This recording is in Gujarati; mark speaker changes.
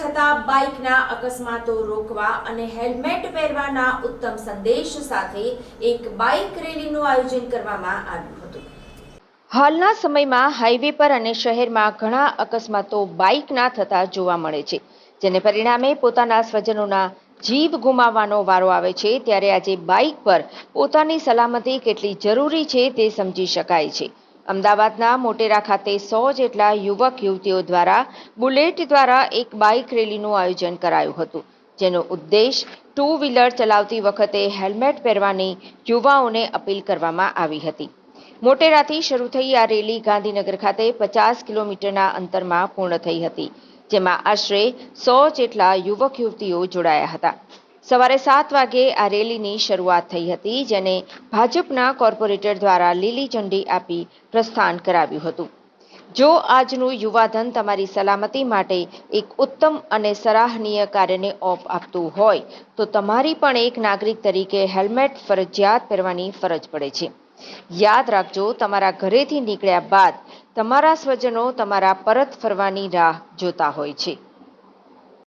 Speaker 1: થતા બાઇકના અકસ્માતો રોકવા અને હેલ્મેટ પહેરવાના ઉત્તમ સંદેશ સાથે એક બાઇક રેલીનું આયોજન કરવામાં આવ્યું હતું. હાલના સમયમાં હાઈવે પર અને શહેરમાં ઘણા અકસ્માતો બાઇકના થતા જોવા મળે છે, જેને પરિણામે પોતાના સ્વજનોના જીવ ગુમાવવાનો વારો આવે છે, ત્યારે આજે બાઇક પર પોતાની સલામતી કેટલી જરૂરી છે તે સમજી શકાય છે. અમદાવાદના મોટેરા ખાતે સો જેટલા યુવક યુવતીઓ દ્વારા બુલેટ દ્વારા એક બાઇક રેલીનું આયોજન કરાયું હતું, જેનો ઉદ્દેશ ટુ વ્હીલર ચલાવતી વખતે હેલ્મેટ પહેરવાની યુવાઓને અપીલ કરવામાં આવી હતી. મોટેરાથી શરૂ થઈ આ રેલી ગાંધીનગર ખાતે પચાસ કિલોમીટરના અંતરમાં પૂર્ણ થઈ હતી, જેમાં આશરે સો જેટલા યુવક યુવતીઓ જોડાયા હતા. સવારે સાત વાગે આ રેલીની શરૂઆત થઈ હતી, જેને ભાજપના કોર્પોરેટર દ્વારા લીલી ઝંડી આપી પ્રસ્થાન કરાવ્યું હતું. જો આજનું યુવાધન તમારી સલામતી માટે એક ઉત્તમ અને સરાહનીય કાર્યને ઓપ આપતું હોય, તો તમારી પણ એક નાગરિક તરીકે હેલ્મેટ, ફરજિયાત પહેરવાની ફરજ પડે છે. યાદ રાખજો, તમારા ઘરેથી નીકળ્યા બાદ તમારા સ્વજનો તમારા પરત ફરવાની રાહ જોતા હોય છે.